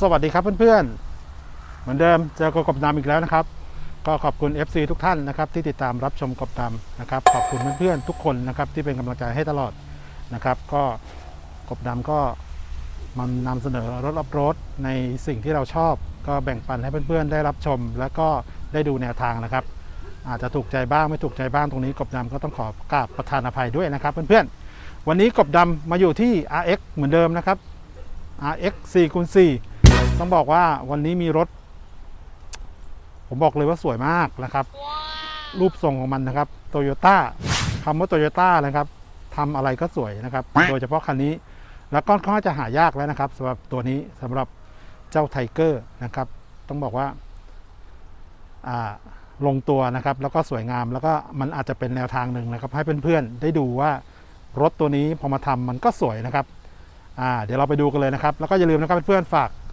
สวัสดีครับเพื่อนๆ เหมือนเดิมเจอกบกบดำอีกแล้วนะครับ ก็ขอบคุณ FC ทุกท่านนะครับที่ติดตามรับชมกบดำนะครับ ขอบคุณเพื่อนๆทุกคนนะครับที่เป็นกำลังใจให้ตลอดนะครับ ก็กบดำก็มันนำเสนอรถอัพโรดในสิ่งที่เราชอบ ก็แบ่งปันให้เพื่อนๆ ได้รับชม แล้วก็ได้ดูแนวทางนะครับ อาจจะถูกใจบ้างไม่ถูกใจบ้างตรงนี้กบดำก็ต้องขอกราบประธานอภัยด้วยนะครับเพื่อนๆวันนี้กบดำมาอยู่ที่ RX เหมือนเดิมนะครับ RX 4คูณ4 ต้องบอกว่าวันนี้มีรถ ผมบอกเลยว่าสวยมากนะครับ รูปทรงของมันนะครับโตโยต้าคำว่าโตโยต้านะครับทำอะไรก็สวยนะครับ โดยเฉพาะคันนี้ แล้วก็ค่อนข้างจะหายากแล้วนะครับสำหรับตัวนี้สำหรับเจ้าไทเกอร์นะครับ ต้องบอกว่าอ่าลงตัวนะครับ แล้วก็สวยงามแล้วก็มันอาจจะเป็นแนวทางหนึ่งนะครับ ให้เพื่อนๆได้ดูว่ารถตัวนี้พอมาทำมันก็สวยนะครับอ่าเดี๋ยวเราไปดูกันเลยนะครับ แล้วก็อย่าลืมนะครับเพื่อนๆฝากอ่า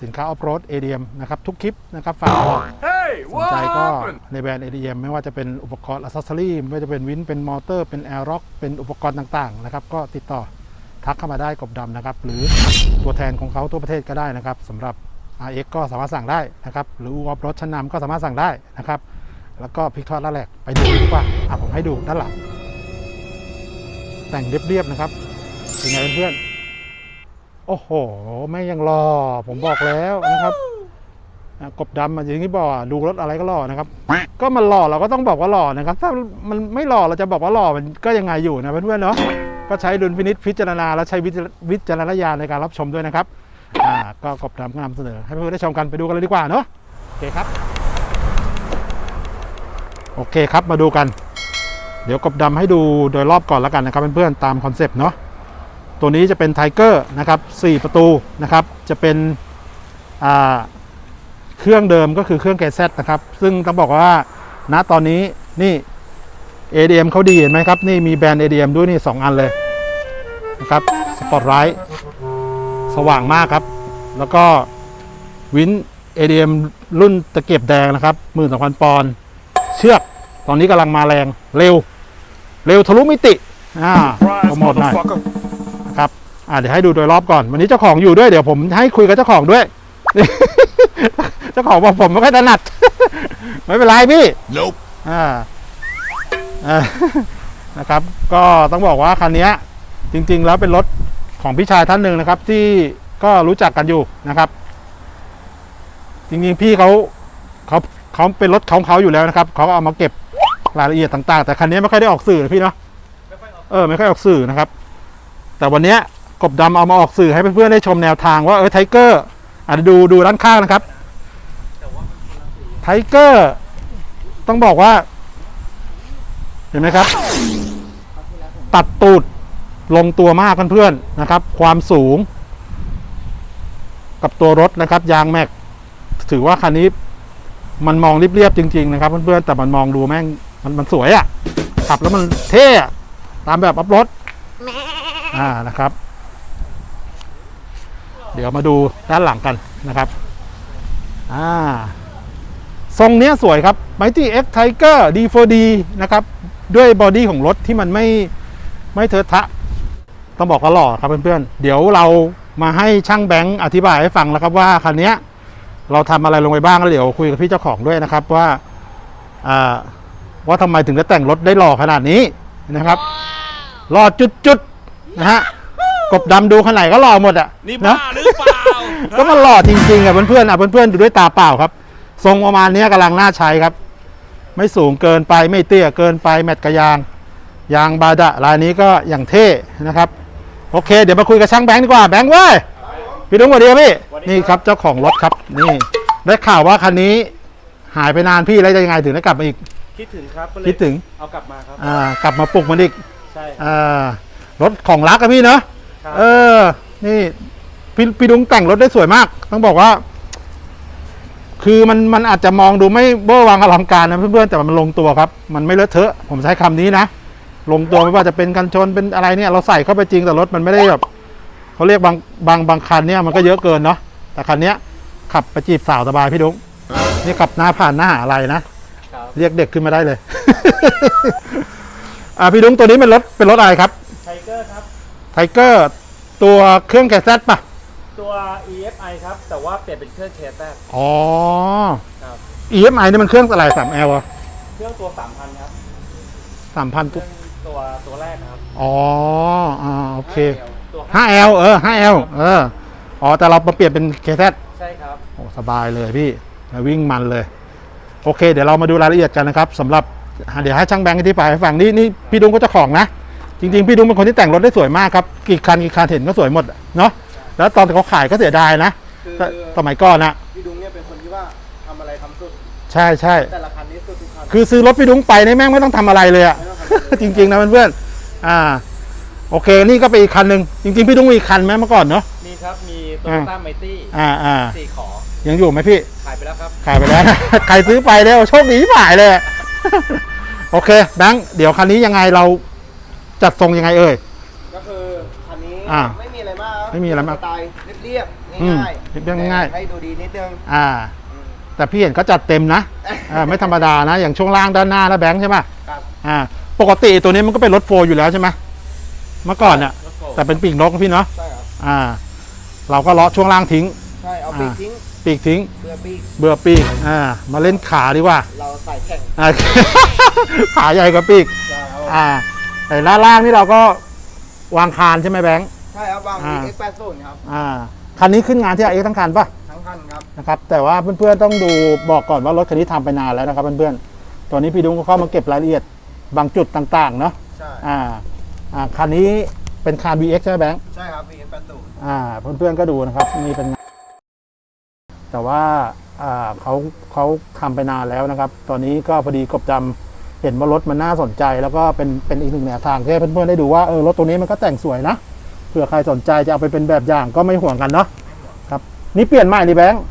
สินค้าออฟโรด ADM นะครับทุกคลิปนะครับฝากตลอด Hey, สนใจ what ก็ happened? ในแบรนด์ ADM ไม่ว่าจะเป็นอุปกรณ์อัซเซอรี่ไม่ว่าจะเป็นวินเป็นมอเตอร์เป็นแอร์ร็อกเป็นอุปกรณ์ต่างๆนะครับก็ติดต่อทักเข้ามาได้กบดำนะครับหรือตัวแทนของเขาทั่วประเทศก็ได้นะครับสำหรับ RX ก็สามารถสั่งได้นะครับหรืออูออฟรถชั้นนำก็สามารถสั่งได้นะครับแล้วก็พลิกทอดละแหลกไปดูดีกว่าอะผมให้ดูด้านหลังแต่งเรียบๆนะครับเป็นไงเพื่อนๆ โอ้โหไม่ยังรอ ผมบอกแล้วนะครับอะกบดำมาอย่างที่บอกอะดูรถอะไรก็หล่อนะครับ ก็มันหล่อเราก็ต้องบอกว่าหล่อนะครับ ถ้ามันไม่หล่อเราจะบอกว่าหล่อมันก็ยังไงอยู่นะเพื่อนๆเนาะก็ใช้ดุลพินิษพิจารณา และใช้วิจวิจารณญาณในการรับชมด้วยนะครับอ่าก็กบดำก็นำเสนอ ให้เพื่อนๆได้ชมกันไปดูกันเลยดีกว่าเนาะโอเคครับ โอเคครับมาดูกัน เดี๋ยวกบดำให้ดูโดยรอบก่อนแล้วกันนะครับเพื่อนๆตามคอนเซปต์เนาะ ตัวนี้จะเป็นไทเกอร์นะครับ4ประตูนะครับจะเป็นเครื่องเดิมก็คือเครื่อง KZ นะครับ ซึ่งต้องบอกว่าณตอนนี้นี่ ADM เขาดีเห็นไหมครับ นี่มีแบรนด์ ADM ด้วยนี่ 2 อันเลยนะครับสปอตไ g ท์สว่างมากครับ แล้วก็วิน ADM รุ่นตะเกียบแดงนะครับ12,000ปอนด์เชือกตอนนี้กำลังมาแรงเร็ว เร็วทะลุมิติอ่าโปรโมทหน่อย อ่าเดี๋ยวให้ดูโดยรอบก่อน วันนี้เจ้าของอยู่ด้วยเดี๋ยวผมให้คุยกับเจ้าของด้วย เจ้าของบอกผมไม่ค่อยถนัด ไม่เป็นไรพี่ Nope. อ่าอ่านะครับ ก็ต้องบอกว่าคันเนี้ยจริง ๆ แล้วเป็นรถของพี่ชายท่านหนึ่งนะครับ ที่ก็รู้จักกันอยู่นะครับ จริงๆพี่เขาเขาเขาเป็นรถของเขาอยู่แล้วนะครับเขาก็เอามาเก็บรายละเอียดต่าง ๆ แต่คันนี้ไม่ค่อยได้ออกสื่อนะพี่เนาะเออไม่ค่อยออกสื่อนะครับ แต่วันเนี้ย กบดำเอามาออกสื่อให้เพื่อนๆได้ชมแนวทางว่าเออไทเกอร์อาจจะดูดูด้านข้างนะครับไทเกอร์ต้องบอกว่า เห็นไหมครับ ตัดตูดลงตัวมากเพื่อนๆนะครับ ความสูง กับตัวรถนะครับ ยางแม็ก ถือว่าคันนี้ มันมองเรียบๆจริง ๆ นะครับเพื่อนๆแต่มันมองดูแม่งมันมันสวยอะ่ะขับแล้วมันเท่อะตามแบบอัพรถอ่านะครับ เดี๋ยวมาดูด้านหลังกันนะครับอ่าทรงเนี้ยสวยครับ Mighty X Tiger D4D นะครับ ด้วยบอดี้ของรถที่มันไม่ไม่เทอะทะ ต้องบอกว่าหล่อครับเพื่อนๆ เดี๋ยวเรามาให้ช่างแบงค์อธิบายให้ฟังแล้วครับว่าคันเนี้ยเราทำอะไรลงไปบ้างแล้วเดี๋ยวคุยกับพี่เจ้าของด้วยนะครับว่าอ่าว่าทำไมถึงจะแต่งรถได้หล่อขนาดนี้นะครับ หล่อจุดๆนะฮะ กบดำดูขนาดไหนก็หล่อหมดอะนี่นะบ้าหรือเปล่า ก็มันหล่อจริงๆอะเพื่อนๆอะเพื่อนๆดูด้วยตาเปล่าครับ ทรงประมาณเนี้ยกำลังน่าใช้ครับ ไม่สูงเกินไปไม่เตี้ยเกินไปแมตต์กระยาง ยางบาดะลายนี้ก็อย่างเท่นะครับ โอเค เดี๋ยวมาคุยกับช่างแบงค์ดีกว่าแบงค์เว้ยพี่ดุ้งสวัสดีครับพี่นี่ครับเจ้าของรถครับนี่ได้ข่าวว่าคันนี้หายไปนานพี่แล้วจะยังไงถึงได้กลับมาอีกคิดถึงครับก็เลยคิดถึงเอากลับมาครับ อ่ากลับมาปลุกมันอีกใช่ อ่ารถของรักอะพี่เนาะ ครับ เออ นี่พี่พี่ดุงแต่งรถได้สวยมาก ต้องบอกว่า คือมันมันอาจจะมองดูไม่เบอร์วังอลังการนะเพื่อนๆแต่มันลงตัวครับ มันไม่เลอะเทอะ ผมใช้คำนี้นะลงตัวไม่ว่าจะเป็นกันชนเป็นอะไรเนี่ย เราใส่เข้าไปจริงแต่รถมันไม่ได้แบบเขาเรียกบางบางบางคันเนี่ยมันก็เยอะเกินเนาะแต่คันเนี้ย ขับไปจีบสาวสบายพี่ดุงนี่ขับหน้าผ่านหน้าอะไรนะ ครับเรียกเด็กขึ้นมาได้เลย อ่าพี่ดุงตัวนี้เป็นรถเป็นรถอะไรครับ ไทเกอร์ครับ ไทเกอร์ตัวเครื่องแกซปะตัว EFI ครับ แต่ว่าเปลี่ยนเป็นเครื่องเคสแรกอ๋อ ครับ EMI นี่มันเครื่องอะไรสาม L อะเครื่องตัว 3,000 ครับ สามพันเครื่องตัวตัวแรกนะครับอ๋ออ่าโอเคตัว 5L เออ 5L เออ อ๋อ แต่เรามาเปลี่ยนเป็น KZ ใช่ครับ โอ้สบายเลยพี่แล้ววิ่งมันเลย โอเค เดี๋ยวเรามาดูรายละเอียดกันนะครับสำหรับอะเดี๋ยวให้ช่างแบงค์อธิบายให้ฟังนี่นี่พี่ดุงก็เจ้าของนะ จริงๆ พี่ดุงเป็นคนที่แต่งรถได้สวยมากครับกี่คันกี่คันเห็นก็สวยหมดเนาะแล้วตอนเขาขายก็เสียดายนะคือแต่สมัยก่อนนะพี่ดุงเนี่ยเป็นคนที่ว่าทำอะไรทำสุดใช่ใช่แต่ละคันนี้สุดทุกคัน คือซื้อรถพี่ดุงไปในยแม่งไม่ต้องทำอะไรเลยอะ ไม่ต้องทำอะไรเลย จริงๆนะเพื่อนๆอ่า โอเค นี่ก็เป็นอีกคันหนึ่งจริงๆ พี่ดุงมีอีกคันไหมเมื่อก่อนเนาะ มีครับมีตัวอ่าต้าไมตี้อ่าอ่าสี่ขอยังอยู่ไหมพี่ ขายไปแล้วครับ ขายไปแล้วนะ ใครซื้อไปแล้วโชคดีที่หายเลยโอเคแบงค์เดี๋ยวคันนี้ยังไงเรา จัดทรงยังไงเอ่ย ก็คือคันนี้อ่าไม่มีอะไรมากคบไม่มีอะไรมากสไตล์เรียบๆอืมง่ายเรียบๆง่ายๆให้ดูดีนิดนึงอ่า อืม แต่พี่เห็นเขาจัดเต็มนะอ่าไม่ธรรมดานะ อย่างช่วงล่างด้านหน้าแล้วแบงค์ใช่ไหมครับ อ่า ปกติตัวนี้มันก็เป็นรถโฟร์อยู่แล้วใช่ไหมเมื่อก่อนน่ะรถโฟล์แต่เป็นปีกนกนะพี่เนาะ ใช่ครับอ่า เราก็เลาะช่วงล่างทิ้ง ใช่เอาปีกอ่าทิ้งปีกทิ้งเบื่อปีกเบื่อปีก อ่า มาเล่นขาดีกว่าเราใส่แข่งอ่า ขาใหญ่กว่าปีกใช่ครับอ่า แต่ด้านล่างนี่เราก็วางคานใช่ไหมแบงค์ ใช่ครับวางอ่า VX 80ครับอ่าคันนี้ขึ้นงานที่ไอเอ็กทั้งคันปะทั้งคันครับนะครับแต่ว่าเพื่อนๆต้องดูบอกก่อนว่ารถคันนี้ทำไปนานแล้วนะครับเพื่อนๆตอนนี้พี่ดุ้งก็เข้ามาเก็บรายละเอียดบางจุดต่างๆเนาะใช่อ่าอ่าคันนี้เป็นคาน VX ใช่ไหมแบงค์ ใช่ครับ VX 80อ่าเพื่อนๆก็ดูนะครับนี่เป็น แต่ว่าอ่าเขาเขาทำไปนานแล้วนะครับ ตอนนี้ก็พอดีกบจำ เห็นว่ารถมันน่าสนใจ แล้วก็เป็นเป็นอีกหนึ่งแนวทางที่ให้เพื่อนๆได้ดูว่าเออรถตัวนี้มันก็แต่งสวยนะเผื่อใครสนใจจะเอาไปเป็นแบบอย่างก็ไม่ห่วงกันเนาะครับ นี่เปลี่ยนใหม่นี่แบงค์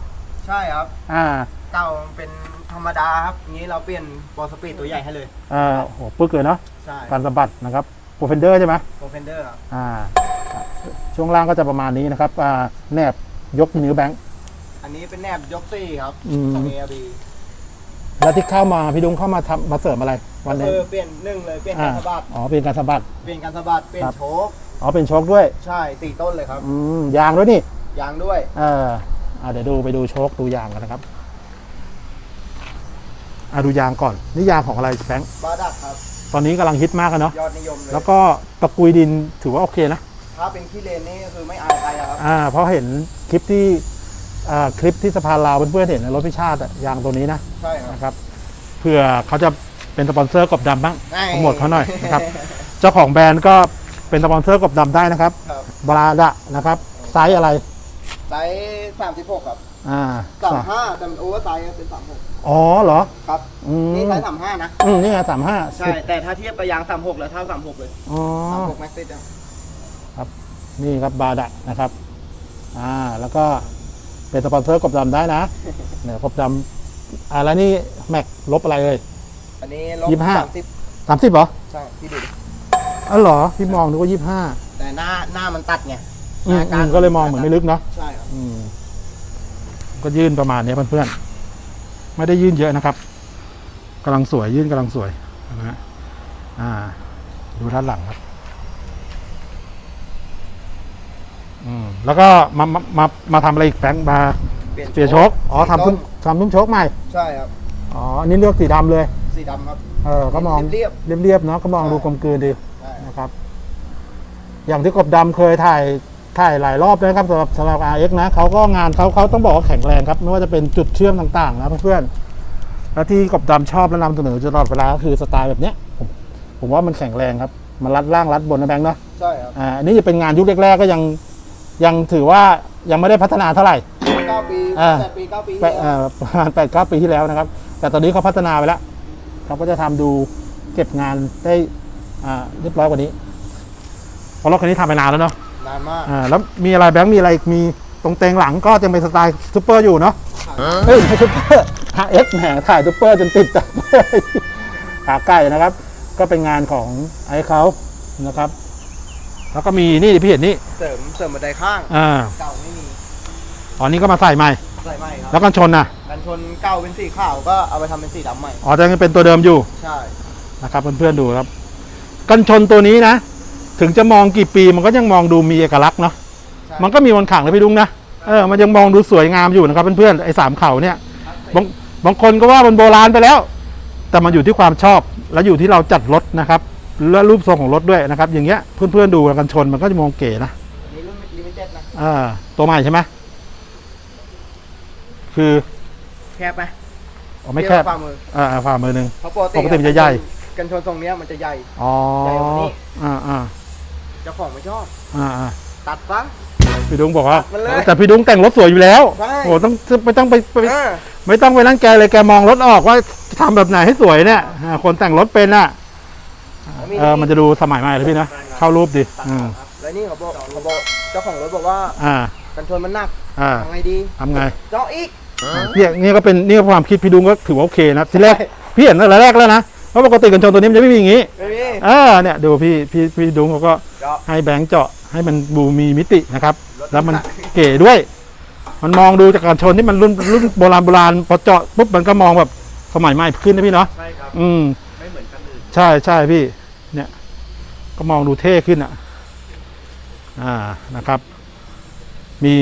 ใช่ครับ อ่าเก่ามันเป็นธรรมดาครับงี้เราเปลี่ยนบอลสปีดตัวใหญ่ให้เลยอ่าโหปึ๊กเลยเนาะใช่การสะบัดนะครับโปรเฟนเดอร์ใช่ไหมโปรเฟนเดอร์ครับอ่าช่วงล่างก็จะประมาณนี้นะครับอ่าแนบยกนิ้วแบงค์อันนี้เป็นแนบยกซี่ครับอืมของ ARB แล้วที่เข้ามาพี่ดุงเข้ามาทำมาเสริมอะไรก็วันนี้ คือเปลี่ยนหนึ่งเลยเปลี่ยนอ่าการสะบัดอ๋อเป็นการสะบัด เปลี่ยนการสะบัดเปลี่ยนครับโชคอ๋อเป็นโชคด้วย ใช่สี่ต้นเลยครับอืมยางด้วยนี่ยางด้วยเอออ่าเดี๋ยวดูไปดูโชคดูยางกันนะครับอ่าดูยางก่อนนี่ยางของอะไรแบงค์บาดักครับตอนนี้กำลังฮิตมากอะเนาะยอดนิยมเลยแล้วก็ตะกุยดินถือว่าโอเคนะถ้าเป็นขี้เลนนี่ก็คือไม่อายใครอะครับอ่าเพราะเห็นคลิปที่ อ่าคลิปที่สะพานลาวเพื่อนๆเห็นในรถพิชาติอะยางตัวนี้นะใช่ครับ นะครับเผื่อเขาจะเป็นสปอนเซอร์กบดำบ้างได้ โปรโมทเขาหน่อยนะครับ เจ้าของแบรนด์ก็เป็นสปอนเซอร์กบดำได้นะครับครับบราดะนะครับไซส์อะไรไซส์สามสิบหกครับอ่าสามห้าแต่มันโอเวอร์ไซส์เป็นสามหกอ๋อเหรอครับ อืมนี่ไซส์สามห้านะ อืมนี่ไงสามห้าใช่ แต่ถ้าเทียบกับยางสามหกแล้วเท่าสามหกเลยอ๋อ สามหกแม็กซิสอะนี่ครับบาดะนะครับ อ่า แล้วก็ เป็นสปอนเซอร์กบดำได้นะเนี่ยกบดำอ่าแล้วนี่แม็กลบอะไรเลย อันนี้ลบยี่สิบห้า สามสิบสามสิบเหรอใช่พี่ดูดิอ๋อเหรอพี่มองนึกว่ายี่สิบห้าแต่หน้าหน้ามันตัดไงอืมอืมก็เลยมองเหมือนไม่ลึกเนาะ ใช่ครับอืมก็ยื่นประมาณนี้เพื่อนๆ ไม่ได้ยื่นเยอะนะครับกำลังสวยยื่นกำลังสวยนะฮะอ่า ดูด้านหลังครับ อืมแล้วก็มามามามาทำอะไรอีกแบงค์มาเปลี่ยนโชคอ๋อทำทุ่มทำทุ่มโชคใหม่ใช่ครับ อ๋ออันนี้เลือกสีดำเลย สีดำครับ เออก็มองเรียบเรียบๆเนาะก็มองใช่ ดูกลมกลืนดีใช่นะครับ อย่างที่กบดำเคยถ่ายถ่ายหลายรอบนะครับสำหรับสำหรับ RX นะเขาก็งานเขาเขาต้องบอกว่าแข็งแรงครับ ไม่ว่าจะเป็นจุดเชื่อมต่างๆนะเพื่อนๆแล้วที่กบดำชอบและนำเสนอตลอดเวลาก็คือสไตล์แบบเนี้ยผมผมว่ามันแข็งแรงครับ มันรัดล่างรัดบนนะแบงค์เนาะ ใช่ครับ อ่าอันนี้จะเป็นงานยุคแรกๆก็ยัง ยังถือว่ายังไม่ได้พัฒนาเท่าไหร่ เก้าปีอ่าแปดปีเก้าปีแปดเอ่อประมาณแปดเก้าปีที่แล้วนะครับ แต่ตอนนี้เขาพัฒนาไปแล้วเขาก็จะทำดูเก็บงานได้อ่าเรียบร้อยกว่านี้เพราะรถคันนี้ทำไปนานแล้วเนาะนานมากอ่าแล้วมีอะไรแบงค์มีอะไรอีกมีตรงเตงหลังก็จะเป็นสไตล์ซูเปอร์อยู่เนาะเฮ้ยไม่ซูเปอร์ HX แหมถ่ายซูเปอร์จนติด ขาไก่นะครับ ก็เป็นงานของไอ้เขานะครับ แล้วก็มีนี่พี่เห็นนี่เสริมเสริมบันไดข้างอ่าเก่าไม่มีอ๋อนี่ก็มาใส่ใหม่ใส่ใหม่ครับแล้วกันชนนะกันชนเก่าเป็นสีขาวก็เอาไปทำเป็นสีดำใหม่อ๋อจะยังเป็นตัวเดิมอยู่ใช่นะครับเพื่อนๆดูครับ กันชนตัวนี้นะ ถึงจะมองกี่ปีมันก็ยังมองดูมีเอกลักษณ์เนาะใช่มันก็มีวันขังเลยพี่ดุ้งนะใเออมันยังมองดูสวยงามอยู่นะครับเพื่อนๆไอ้สามเขาเนี่ยบางบางคนก็ว่ามันโบราณไปแล้ว แต่มันอยู่ที่ความชอบและอยู่ที่เราจัดรถนะครับ และรูปทรงของรถด้วยนะครับ อย่างเงี้ยเพื่อนๆดูกันชนมันก็จะมองเก๋นะอันนี้รุ่นลิมิเต็ดนะอ่าตัวใหม่ใช่ไหมคือแคบไหมอ๋อไม่แคบเทียฝ่ามืออ่าอ่าฝ่ามือหนึ่งเพราะปกติปกติมันจะใหญ่ กันชนทรงเนี้ยมันจะใหญ่อ๋อใหญ่กว่านี้อ่าอ่าเจ้าของไม่ชอบอ่าอ่าตัดซะพี่ดุงบอกว่ามันเลยแต่พี่ดุงแต่งรถสวยอยู่แล้วใช่โอ้ต้องไม่ต้องไปไปเออไม่ต้องไปนั่งแกเลยแกมองรถออกว่าจะทำแบบไหนให้สวยเนี่ยอ่าคนแต่งรถเป็นอะ เออมันจะดูสมัยใหม่เลยพี่นะ เข้ารูปดิอืมแล้วนี่เขาบอกเขาบอกเจ้าของรถบอกว่าอ่า กันชนมันหนักอ่าทำไงดีทำไง เจาะอีก เนี่ยนี่ก็เป็นนี่ก็ความคิดพี่ดุงก็ถือว่าโอเคนะทีแรกใช่พี่เห็นตั้งแต่แรกแล้วนะเพราะปกติกันชนตัวนี้มันจะไม่มีอย่างนี้ไม่มีเออเนี่ยดูพี่พี่พี่ดุงเขาก็เจาะให้แบงค์เจาะให้มันบูมีมิตินะครับรถแล้วมันหนักเก๋ด้วย มันมองดูจากการชนที่มันรุ่นรุ่นโบราณโบราณพอเจาะปุ๊บมันก็มองแบบสมัยใหม่ขึ้นนะพี่เนาะใช่ครับอืม ใช่ใช่พี่ เนี่ย ก็มองดูเท่ขึ้นอะ อ่านะครับ มี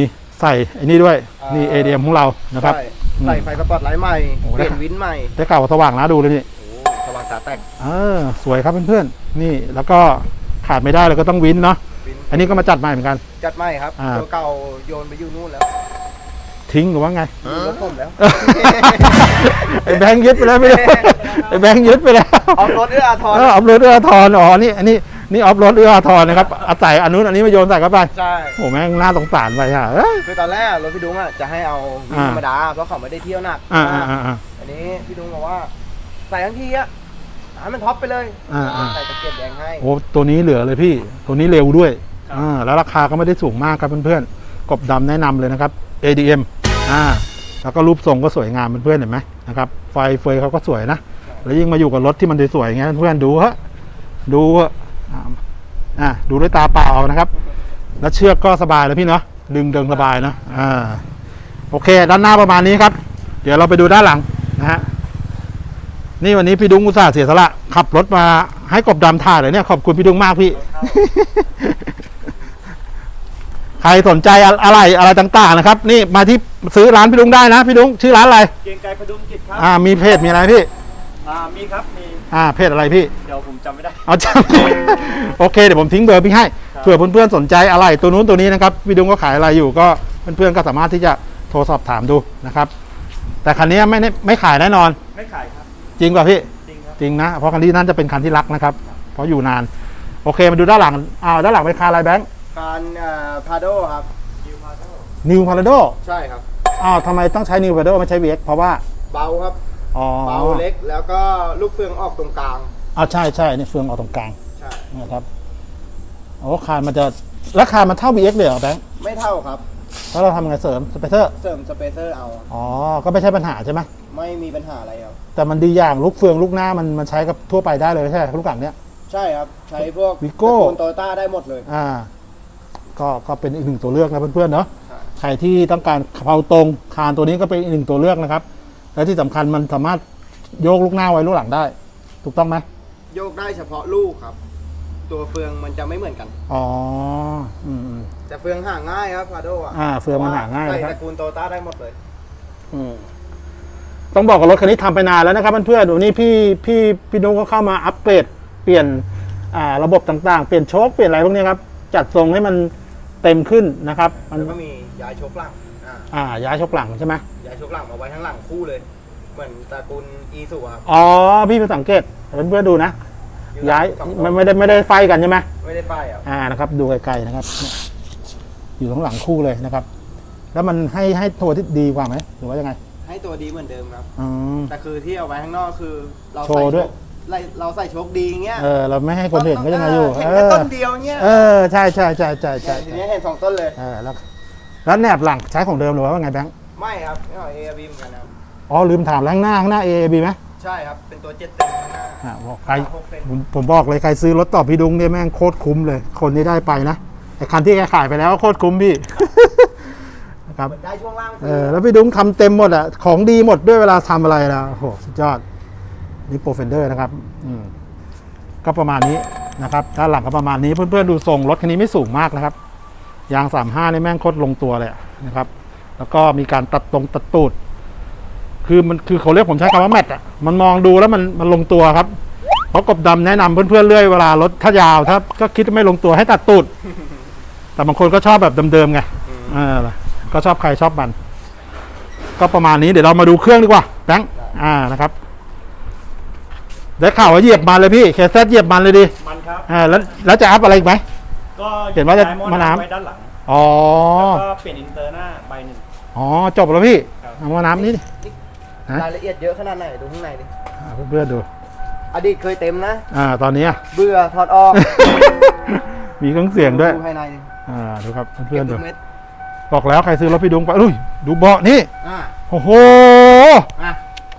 ใส่ไอ้นี่ด้วย นี่ ADM ของเรานะครับ ใช่ใส่ไฟสปอตไลท์ใหม่โอ้เปลี่ยนได้วินใหม่ได้เก่าสว่างนะดูเลยนี่ โอ้สว่างตาแตกเออ สวยครับเพื่อนๆ นี่แล้วก็ขาดไม่ได้เลยก็ต้องวินเนาะ วินอันนี้ก็มาจัดใหม่เหมือนกัน จัดใหม่ครับอ่า ตัวเก่าโยนไปอยู่นู่นแล้ว ทิ้งหรือว่าไงอยู่รถผมแล้วไอ้แบงค์ยึดไปแล้วไม่ได้ไอ้แบงค์ยึดไปแล้วเอารถเอื้ออาทรเออออฟโรดเอื้ออาทรอ๋อนี่อันนี้นี่ออฟโรดเอื้ออาทรนะครับเอาใส่อันนู้นอันนี้มาโยนใส่เข้าไปใช่โอ้แม่งน่าสงสารไปอะเอ้ยคือตอนแรกรถพี่ดุ้งอะจะให้เอาวินอ่าธรรมดาเพราะเขาไม่ได้เที่ยวหนักอ่าอ่าอ่าอ่าอันนี้พี่ดุ้งบอกว่าใส่ทั้งทีอะให้มันท็อปไปเลยอ่าอ่าใส่ตะเกียบแดงให้โอ้ตัวนี้เหลือเลยพี่ ตัวนี้เร็วด้วยอ่าแล้วราคาก็ไม่ได้สูงมากครับเพื่อนๆกบดำแนะนำเลยนะครับ ADM อ่าแล้วก็รูปทรงก็สวยงามเพื่อนๆเห็นไหมนะครับไฟเฟยเขาก็สวยนะแล้วยิ่งมาอยู่กับรถที่มันสวยๆอย่างเงี้ยเพื่อนดูฮะดูอ่าดูด้วยตาเปล่าเอานะครับ แล้วเชือกก็สบายแล้วพี่เนาะดึงเดิงสบายเนาะอ่าโอเค ด้านหน้าประมาณนี้ครับ เดี๋ยวเราไปดูด้านหลังนะฮะนี่วันนี้พี่ดุ้งอุตส่าห์เสียสละขับรถมาให้กบดำถ่ายเลยเนี่ยขอบคุณพี่ดุ้งมากพี่ ใครสนใจอะอะไรอะไรต่างๆนะครับ นี่มาที่ซื้อร้านพี่ดุ้งได้นะพี่ดุ้งชื่อร้านอะไรเกรียงไกรพดุงกิจครับอ่ามีเพจมีอะไรพี่อ่ามีครับมีอ่าเพจอะไรพี่เดี๋ยวผมจำไม่ได้เอาจำโอเคเดี๋ยวผมทิ้งเบอร์พี่ให้ครับเผื่อเพื่อนๆสนใจอะไรตัวนู้นตัวนี้นะครับพี่ดุงก็ขายอะไรอยู่ก็เพื่อนๆก็สามารถที่จะโทรสอบถามดูนะครับ แต่คันนี้ไม่ได้ไม่ขายแน่นอน ไม่ขายครับ จริงป่ะพี่จริงครับจริงนะเพราะคันนี้น่าจะเป็นคันที่รักนะครับ เพราะอยู่นาน โอเคมาดูด้านหลังอ้าวด้านหลังเป็นคาร์อะไรแบงค์ การพาโดครับดิวพาโต้นิวพาราโดใช่ครับ อ้าวทำไมต้องใช้นิวพาราโดไม่ใช้ VX เพราะว่า เบาครับ อ๋อเบาเล็กแล้วก็ลูกเฟืองออกตรงกลางอ้าวใช่ใช่นี่เฟืองออกตรงกลาง ใช่ นะครับโอ้คาร์มันจะราคามันเท่า VX เลยเหรอแบงค์ไม่เท่าครับ แล้วเราทำยังไงเสริมสเปเซอร์ เสริมสเปเซอร์เอา อ๋อ ก็ไม่ใช่ปัญหาใช่ไหมไม่มีปัญหาอะไรครับ แต่มันดีอย่างลูกเฟืองลูกหน้ามันมันใช้กับทั่วไปได้เลยใช่ไหมลูกหลังเนี้ย ใช่ครับ ใช้พวก Vigo โตโยต้าได้หมดเลย อ่า ก็ก็เป็นอีกหนึ่งตัวเลือกนะเพื่อนๆเนาะใช่ใครที่ต้องการเผาตรงคานตัวนี้ก็เป็นอีกหนึ่งตัวเลือกนะครับ และที่สำคัญมันสามารถโยกลูกหน้าไว้ลูกหลังได้ ถูกต้องไหมโยกได้เฉพาะลูกครับ ตัวเฟืองมันจะไม่เหมือนกัน อ๋ออืมอืม แต่เฟืองหาง่ายครับพาโดอะอ่าเฟืองมันหาง่ายใส่นะครับ ตระกูลโตโยต้าได้หมดเลย อืมต้องบอกกับรถคันนี้ทำไปนานแล้วนะครับเพื่อนๆวันนี้พี่พี่พี่นุ๊กก็เข้ามาอัปเกรดเปลี่ยนอ่าระบบต่างๆ เปลี่ยนโชคเปลี่ยนอะไรพวกนี้ครับ จัดทรงให้มัน เต็มขึ้นนะครับ มันแล้วก็มีย้ายโชกหลังอ่าอ่าย้ายชกหลังใช่ไหมย้ายโชกหลังมาไว้ทั้างหลังคู่เลย เหมือนตระกูลอีสุครับอ๋อพี่ไปสังเกตเพื่อนๆดูนะ อย้ายสองมันไม่ได้ไม่ได้ไฟกันใช่ไหม ไม่ได้ป้ายอะอ่านะครับดูไกลๆนะครับเนี่ยอยู่ข้างหลังคู่เลยนะครับ แล้วมันให้ให้ตัวที่ดีกว่าไหมหรือว่ายังไงให้ตัวดีเหมือนเดิมครับ อืม แต่คือที่เอาไว้ข้างนอกคือ เราโชว์ใส่ด้วยโชค ไล่เราใส่โชคดีอย่างเงี้ยเออเราไม่ให้คนเห็นก็ยังไงอยู่เห็นเอแค่อต้นเดียวเงี้ยเออใช่ใช่ใช่ใช่ใช่ทีนี้เห็นสองต้นเลยเออแล้วแล้วแหนบหลังใช้ของเดิมหรือว่าไงแบงค์ไม่ครับไม่เอาเอบีเหมือนกันครับอ๋อลืมถามแล้วข้างหน้าข้างหน้า AAB ไหมใช่ครับเป็นตัวเจ็ดเต็มข้างหน้าอ่าบอกใครหกเซนผมผมบอกเลยใครซื้อรถต่อพี่ดุงเนี่ยแม่งโคตรคุ้มเลย คนที่ได้ไปนะไอ้คันที่แกขายไปแล้วก็โคตรคุ้มพี่นะครับเหมือนได้ช่วงล่างเออแล้วพี่ดุงทำเต็มหมดอะของดีหมดด้วยเวลาทำอะไรนะโอ้โหสุดยอด นี่โปรเฟนเดอร์นะครับอืมก็ประมาณนี้นะครับด้านหลังก็ประมาณนี้เพื่อนๆดูทรงรถคันนี้ไม่สูงมากนะครับ ยางสามห้านี่แม่งโคตรลงตัวเลยอะนะครับ แล้วก็มีการตัดตรงตัดตูด คือมันคือเขาเรียกผมใช้คำว่าแมทอะมันมองดูแล้วมันมันลงตัวครับเพราะกบดำแนะนำเพื่อนๆเรื่อยเวลารถถ้ายาวถ้าก็คิดว่าไม่ลงตัวให้ตัดตูด แต่บางคนก็ชอบแบบเดิมๆไงเออก็ชอบใครชอบมัน ก็ประมาณนี้เดี๋ยวเรามาดูเครื่องดีกว่าแบงค์อ่านะครับ ได้ข่าวว่าเหยียบมันเลยพี่เคสเหยียบมันเลยดิมันครับ อ่าแล้วแล้วจะอัพอะไรอีกไหม ก็เห็นว่าจะย้ยหมาน้ำ ไว้ด้านหลัง อ๋อ แล้วก็เปลี่ยนอินเตอร์หน้าใบหนึ่ง อ๋อจบแล้วพี่ครับ เอามาน้ำนี่ดิ ฮะ รายละเอียดเยอะขนาดไหนดูข้างในดิ อ่าเพื่อนๆดู อดีตเคยเต็มนะ อ่าตอนนี้อะเบื่อถอดออกมีเครื่องเสียงด้วยดูภายในดิอ่าดูครับเพื่อนๆเก็ดูบทุกเม็ดบอกแล้วใครซื้อรถพี่ดุงไปอุ้ยดูเบาะนี่อะโอ้โหอะ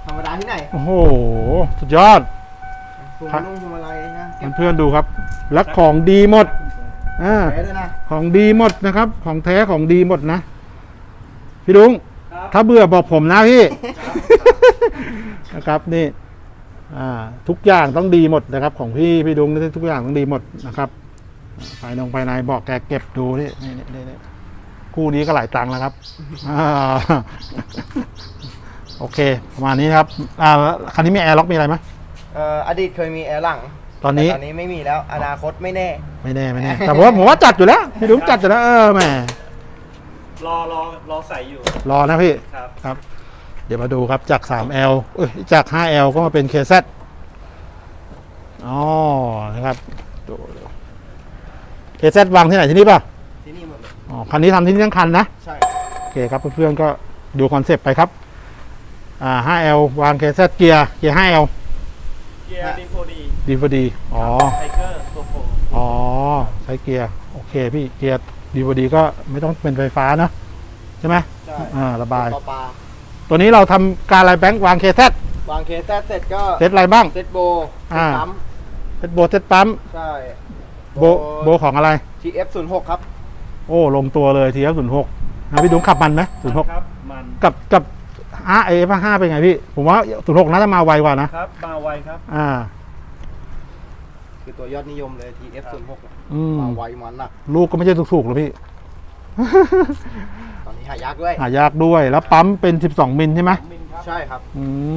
ธรรมดาที่ไหน โอ้โหสุดยอดพ วงครับนุ่งพวงมาลัยนะเก็บเพื่อนๆดูครับ และของดีหมดอ่าแผลด้วยนะของดีหมดนะครับ ของแท้ของดีหมดนะ พี่ดุง ครับ ถ้าเบื่อบอกผมนะพี่ นะครับนี่อ่าทุกอย่างต้องดีหมดนะครับ ของพี่พี่ดุงนี่ทุกอย่างต้องดีหมดนะครับภายนงภายในบอกแกเก็บดูนี่นี่นี่นี่นี่คู่นี้ก็หลายตังค์แล้วครับอ่าโอเค ประมาณนี้ครับอ่าแล้วคันนี้มีแอร์ล็อกมีอะไรไหม เอ่ออดีตเคยมีแอร์หลังตอนนี้แตอนนี้ไม่มีแล้ว อนาคตไม่แน่ ไม่แน่ไม่แน่ แต่ผมว่าผมว่าจัดอยู่แล้วพี่ดุงจัดอยู่แล้วเออแหมรอรอรอใส่อยู่รอนะพี่ ครับ ครับ เดี๋ยวมาดูครับจาก 3L เอ้ยจาก 5L ก็มาเป็น KZ อ๋อนะครับดูดู KZ วางที่ไหนที่นี่ป่ะ ที่นี่หมดเลยอ๋อ คันนี้ทำที่นี่ทั้งคันนะ ใช่ โอเคครับเพื่อนๆก็ดูคอนเซปต์ไปครับ อ่า 5L วาง KZ เกียร์ เกียร์ 5L เกียร์ดีโฟดี DVD อ๋อ ไทเกอร์ตัวโฟอ๋อ ใช้เกียร์ โอเคพี่ เกียร์ DVD ก็ไม่ต้องเป็นไฟฟ้าเนอะใช่ไหมใช่อ่า ระบาย ต่อปลาตัวนี้เราทำการอะไรแบงค์วาง KZ วางเคสเสร็จก็เซตอะไรบ้าง เซตโบอ่าปั๊มเซตโบเซตปั๊ม ใช่โบ โบของอะไร TF 0 6ครับ โอ้ ลงตัวเลยทีครับศูนย์หกนะพี่ดุงขับมันไหมศูนย์หกครับ มันกับกับ ห้าเอฟห้าเป็นไงพี่ ผมว่าศูนย์หกน่าจะมาไวกว่านะ ครับมาไวครับ อ่า คือตัวยอดนิยมเลย TF 0 6อืมมาไวมันหนักลูกก็ไม่ใช่ถูกๆหรอกพี่ ตอนนี้หายากด้วย หายากด้วย แล้วปั๊มเป็นสิบสองมิลใช่ไหมมินครับ ใช่ครับ อืม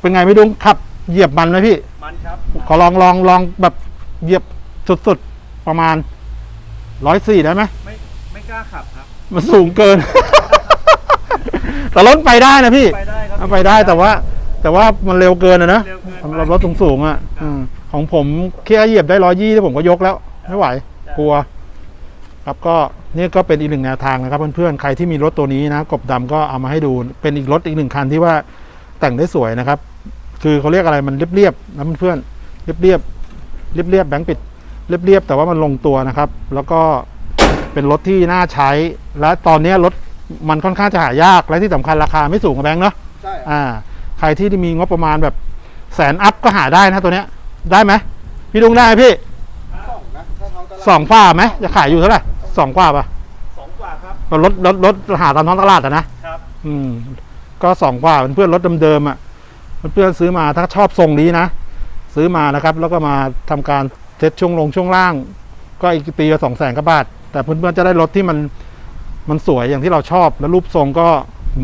เป็นไงพี่ดุงขับ เหยียบมันไหมพี่ มันครับ ขอลองลองลองแบบเหยียบสุดๆ ประมาณร้อยสี่ได้ไหม ไม่ไม่กล้าขับครับ มันสูงเกิน แต่รถไปได้นะพี่ไปได้ครับเอาไปได้แต่ว่า แต่ว่ามันเร็วเกินอะนะเร็วเกินไป สำหรับรถสูงๆอะอืมของผมแค่เหยียบได้ร้อยยี่ที่ผมก็ยกแล้ว ไม่ไหว กลัว ครับก็นี่ก็เป็นอีกหนึ่งแนวทางนะครับเพื่อนๆใครที่มีรถตัวนี้นะ กบดำก็เอามาให้ดู เป็นอีกรถอีกหนึ่งคันที่ว่าแต่งได้สวยนะครับ คือเขาเรียกอะไรมันเรียบๆนะเพื่อนๆเรียบๆเรียบๆเรียบๆแบงค์ปิด เรียบๆแต่ว่ามันลงตัวนะครับ แล้วก็เป็นรถที่น่าใช้ และตอนนี้รถ มันค่อนข้างจะหายากและที่สำคัญราคาไม่สูงกับแบงค์เนาะใช่ครับอ่า ใครที่มีงบประมาณแบบแสนอัพก็หาได้นะตัวเนี้ย ได้ไหมพี่ลุงได้ไหมพี่สองนะถ้าท้องตลาดสองกว่าไหมจะขายอยู่เท่าไหร่สองกว่าปะสองกว่าครับรถรถรถหาตามท้องตลาดอะนะครับ อืม ก็สองกว่าเป็นเพื่อนรถเดิมๆอะเพื่อนๆซื้อมาถ้าชอบทรงนี้นะซื้อมานะครับ แล้วก็มาทำการเซ็ตช่วงลงช่วงล่าง ก็อีกปีละสองแสนกว่าบาท แต่เพื่อนๆจะได้รถที่มัน มันสวยอย่างที่เราชอบ แล้วรูปทรงก็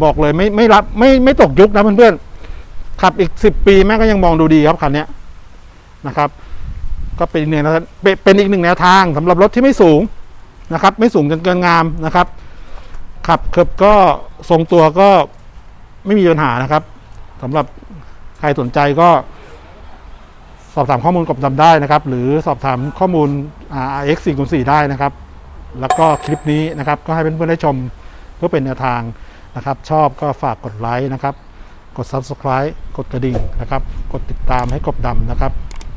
บอกเลยไม่ไม่รับไม่ไม่ตกยุคนะเพื่อนๆขับอีกสิบปีแม่ก็ยังมองดูดีครับคันนี้นะครับ ก็เป็นอีกหนึ่งเป็นอีกหนึ่งแนวทางสำหรับรถที่ไม่สูงนะครับ ไม่สูงจนเกินงามนะครับ ขับเคิบก็ทรงตัวก็ไม่มีปัญหานะครับสำหรับใครสนใจก็สอบถามข้อมูลกับดำได้นะครับ หรือสอบถามข้อมูล RX 4 0 4ได้นะครับ แล้วก็คลิปนี้นะครับก็ให้เพื่อนๆได้ชมเพื่อเป็นแนวทางนะครับ ชอบก็ฝากกดไลค์นะครับ กด Subscribe กดกระดิ่งนะครับ กดติดตามให้กบดำนะครับ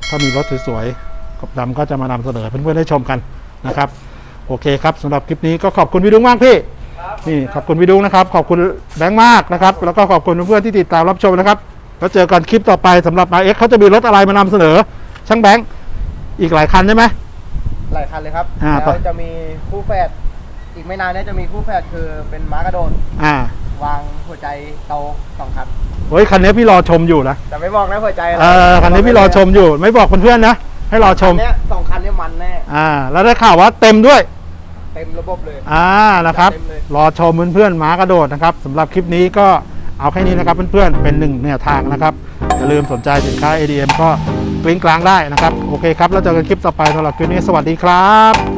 ถ้ามีรถสวยๆกบดำก็จะมานำเสนอให้เพื่อนๆได้ชมกันนะครับ โอเคครับสำหรับคลิปนี้ก็ขอบคุณพี่ดุ้งมากพี่ครับนี่ขอบคุณพี่ดุ้งนะครับ ขอบคุณแบงค์มากนะครับ แล้วก็ขอบคุณเพื่อนๆที่ติดตามรับชมนะครับแล้วเจอกันคลิปต่อไปสำหรับ RX เขาจะมีรถอะไรมานำเสนอ ช่างแบงค์อีกหลายคันใช่ไหม หลายคันเลยครับแล้วจะมีคู่แฝดอีกไม่นานเนี้ยจะมีคู่แฝดคือเป็นม้ากระโดดวางหัวใจโตสองคันเฮ้ยคันนี้พี่รอชมอยู่นะแต่ไม่บอกนะหัวใจะไรเออคันนี้พี่รอชมอยู่ ไม่บอกเพื่อนๆนะ ให้รอชมเนี้ยสองคันนี้มันแน่อ่า แล้วได้ข่าวว่าเต็มด้วย เต็มระบบเลย อ่านะครับรอชมเพื่อนๆม้ากระโดดนะครับสำหรับคลิปนี้ก็เอาแค่นี้นะครับเพื่อนๆเป็นหนึ่งแนวทางนะครับอย่าลืมสนใจสินค้า ADM ก็ กลิ้งกลางได้นะครับ โอเคครับ แล้วเจอกันคลิปต่อไปสำหรับคลิปนี้ สวัสดีครับ